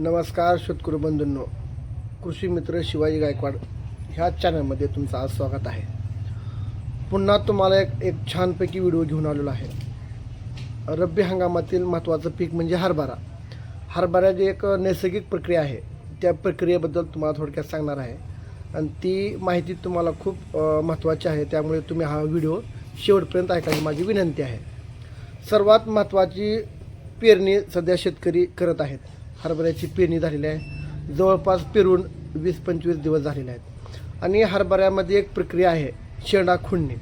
नमस्कार शेतकरी बंधूंनो कृषी मित्र शिवाजी गायकवाड ह्या चॅनलमध्ये तुमचं आज स्वागत आहे. पुन्हा तुम्हाला एक एक छानपैकी व्हिडिओ घेऊन आलेलो आहे. रब्बी हंगामातील महत्त्वाचं पीक म्हणजे हरभरा. हरभरा जी एक नैसर्गिक प्रक्रिया आहे त्या प्रक्रियेबद्दल तुम्हाला थोडक्यात सांगणार आहे. आणि ती माहिती तुम्हाला खूप महत्त्वाची आहे त्यामुळे तुम्ही हा व्हिडिओ शेवटपर्यंत ऐकायची माझी विनंती आहे. सर्वात महत्त्वाची पेरणी सध्या शेतकरी करत आहेत. हरभऱ्याची पेरणी झालेली आहे. जवळपास पेरून वीस पंचवीस दिवस झालेले आहेत. आणि हरभऱ्यामध्ये एक प्रक्रिया आहे शेंडा खुडणी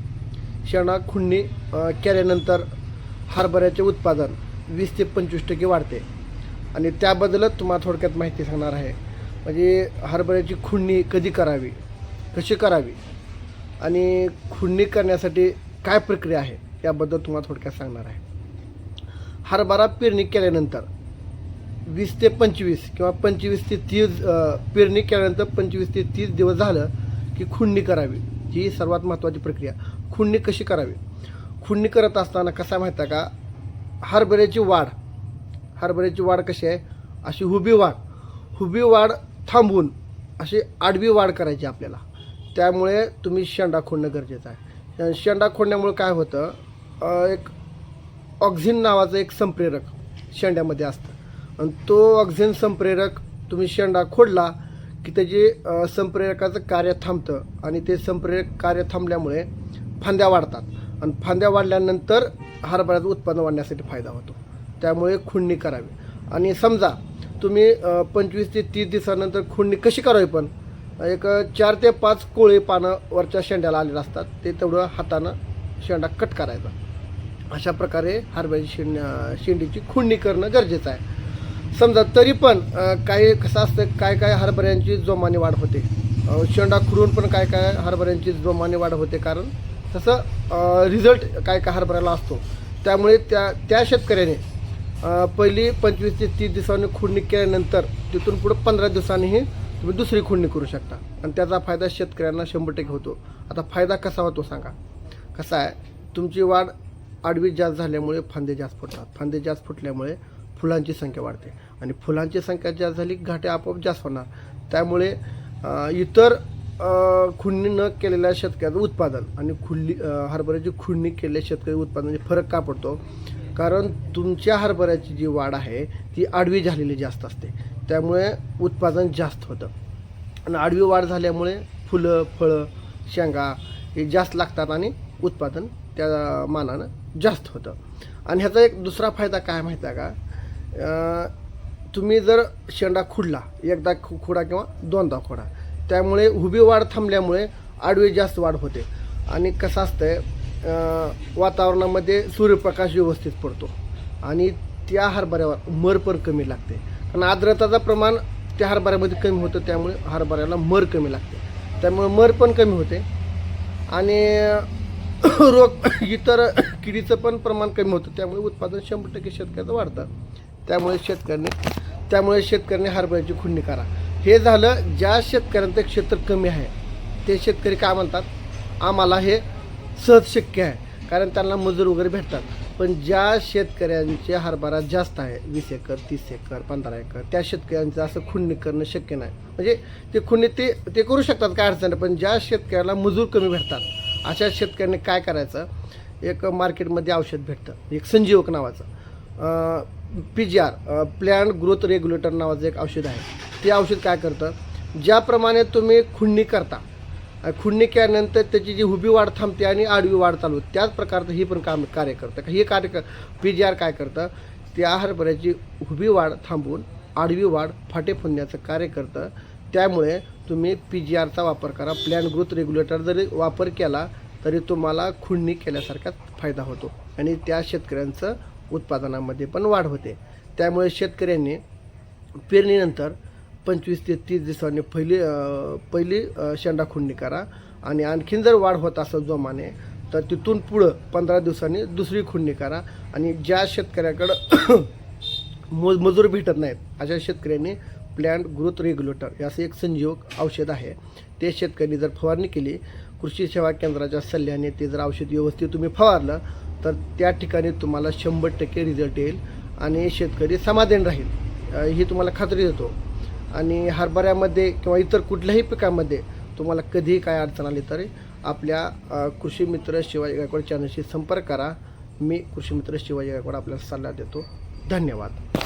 शेंडा खुडणी केल्यानंतर हरभऱ्याचे उत्पादन वीस ते पंचवीस टक्के वाढते. आणि त्याबद्दलच तुम्हाला थोडक्यात माहिती सांगणार आहे. म्हणजे हरभऱ्याची खुडणी कधी करावी कशी करावी आणि खुडणी करण्यासाठी काय प्रक्रिया आहे याबद्दल तुम्हाला थोडक्यात सांगणार आहे. हरभरा पेरणी केल्यानंतर वीस ते पंचवीस किंवा पंचवीस ते तीस पेरणी केल्यानंतर पंचवीस ते तीस दिवस झालं की खुंडणी करावी. ही सर्वात महत्त्वाची प्रक्रिया. खुंडणी कशी करावी? खुंडणी करत असताना कसा माहिती आहे का? हरभऱ्याची वाढ. हरभऱ्याची वाढ कशी आहे? अशी हुबी वाढ. हुबी वाढ थांबवून अशी आडवी वाढ करायची आपल्याला. त्यामुळे तुम्ही शेंडा खोडणं गरजेचं आहे. शेंडा खोडण्यामुळे काय होतं? एक ऑक्झिन नावाचं एक संप्रेरक शेंड्यामध्ये असतं. आणि तो ऑक्सिजन संप्रेरक तुम्ही शेंडा खोडला की त्याचे संप्रेरकाचं कार्य थांबतं आणि ते संप्रेरक कार्य थांबल्यामुळे फांद्या वाढतात. आणि फांद्या वाढल्यानंतर हरभऱ्याचं उत्पन्न वाढण्यासाठी फायदा होतो. त्यामुळे खुडणी करावी. आणि समजा तुम्ही पंचवीस ते तीस दिवसानंतर खुडणी कशी करावी पण? एक चार ते पाच कोळे पानं वरच्या शेंड्याला आलेलं असतात. ते तेवढं हातानं शेंडा कट करायचा. अशा प्रकारे हरभऱ्याची शेंड शेंडीची खुडणी करणं गरजेचं आहे. समजा तरी पण काही कसं असतं काय काय हरभऱ्यांची जोमाने वाढ होते. शेंडा खुरून पण काय काय हरभऱ्यांची जोमाने वाढ होते कारण तसं रिझल्ट काय काय हरभऱ्याला असतो. त्यामुळे त्या त्या शेतकऱ्याने पहिली पंचवीस ते तीस दिवसांनी खुडणी केल्यानंतर तिथून पुढं पंधरा दिवसांनीही तुम्ही दुसरी खुडणी करू शकता. आणि त्याचा फायदा शेतकऱ्यांना शंभर टक्के होतो. आता फायदा कसा होतो सांगा. कसा आहे तुमची वाढ आडवी जास्त झाल्यामुळे फांदे जास्त फुटतात. फांदे जास्त फुटल्यामुळे फुलांची संख्या वाढते. आणि फुलांची संख्या जास्त झाली घाटे आपोआप जास्त होणार. त्यामुळे इतर अ, खुडणी न केलेल्या शेतकऱ्याचं उत्पादन आणि खुल्ली हरभऱ्याची खुडणी केलेल्या शेतकरी उत्पादनाचे फरक का पडतो? कारण तुमच्या हरभऱ्याची जी वाढ आहे ती आडवी झालेली जास्त असते. त्यामुळे उत्पादन जास्त होतं. आणि आडवी वाढ झाल्यामुळे फुलं फळं शेंगा हे जास्त लागतात आणि उत्पादन त्या मानानं जास्त होतं. आणि ह्याचा एक दुसरा फायदा काय माहिती आहे का? तुम्ही जर शेंडा खुडला एकदा खु खुडा किंवा दोनदा खुडा त्यामुळे उभी वाढ थांबल्यामुळे आडवी जास्त वाढ होते. आणि कसं असतं आहे वातावरणामध्ये सूर्यप्रकाश व्यवस्थित पडतो आणि त्या हरभऱ्यावर मर पण कमी लागते. कारण आर्द्रताचं प्रमाण त्या हरभऱ्यामध्ये कमी होतं त्यामुळे हरभऱ्याला मर कमी लागते. त्यामुळे मर पण कमी होते आणि रोग इतर किडीचं पण प्रमाण कमी होतं. त्यामुळे उत्पादन शंभर टक्के शेतकऱ्याचं वाढतं. त्यामुळे शेतकऱ्यांनी त्यामुळे शेतकऱ्यांनी हरभऱ्याची खुंडणी करा हे झालं ज्या शेतकऱ्यांचं क्षेत्र कमी आहे ते शेतकरी काय म्हणतात? आम्हाला हे सहज शक्य आहे कारण त्यांना मजूर वगैरे भेटतात. पण ज्या शेतकऱ्यांचे हरभरा जास्त आहे वीस एकर तीस एकर पंधरा एकर त्या शेतकऱ्यांचं असं खुंडणी करणं शक्य नाही. म्हणजे ते खुंडणी ते ते करू शकतात काय अडचण नाही पण ज्या शेतकऱ्याला मजूर कमी भेटतात अशा शेतकऱ्यांनी काय करायचं? एक मार्केटमध्ये औषध भेटतं एक संजीवक नावाचं. P G R plant growth regulator नावाचं एक औषध आहे. ते औषध काय करतं? ज्याप्रमाणे तुम्ही खुडणी करता खुंडणी खुडणी केल्यानंतर त्याची जी उभी वाढ थांबते आणि आडवी वाढ चालू त्याच प्रकारचं ही पण काम कार्य करतं. हे कार्य कर पी जी आर काय करतं? त्या हरभऱ्याची उभी वाढ थांबवून आडवी वाढ फाटे फोडण्याचं कार्य करतं. त्यामुळे तुम्ही पी जी आरचा वापर करा. प्लॅन ग्रोथ रेग्युलेटर जरी वापर केला तरी तुम्हाला खुडणी केल्यासारखाच फायदा होतो. आणि त्या शेतकऱ्यांचं उत्पादनामध्ये पण वाढ होते. त्यामुळे शेतकऱ्यांनी पेरणीनंतर पंचवीस ते तीस दिवसांनी पहिली पहिली शेंडा खुंडणी करा आणि आणखीन जर वाढ होत असेल जोमाने तर तिथून पुढं पंधरा दिवसांनी दुसरी खुंडणी करा. आणि ज्या शेतकऱ्याकडं मो मजूर भेटत नाहीत अशा शेतकऱ्यांनी प्लॅन्ट ग्रोथ रेग्युलेटर याचं असं एक संजीवक औषध आहे. ते शेतकऱ्यांनी जर फवारणी केली कृषी सेवा केंद्राच्या सल्ल्याने ते जर औषध व्यवस्थित तुम्ही फवारलं तर त्या ठिकाणी तुम्हाला शंभर टक्के रिझल्ट येईल आणि शेतकरी समाधान राहील. ही तुम्हाला खात्री देतो. आणि हरभऱ्यामध्ये किंवा इतर कुठल्याही पिकामध्ये तुम्हाला कधीही काय अडचण आली तरी आपल्या कृषी मित्र शिवाजी गायकवाड चॅनलशी संपर्क करा. मी कृषी मित्र शिवाजी गायकवाड आपल्याला सल्ला देतो. धन्यवाद.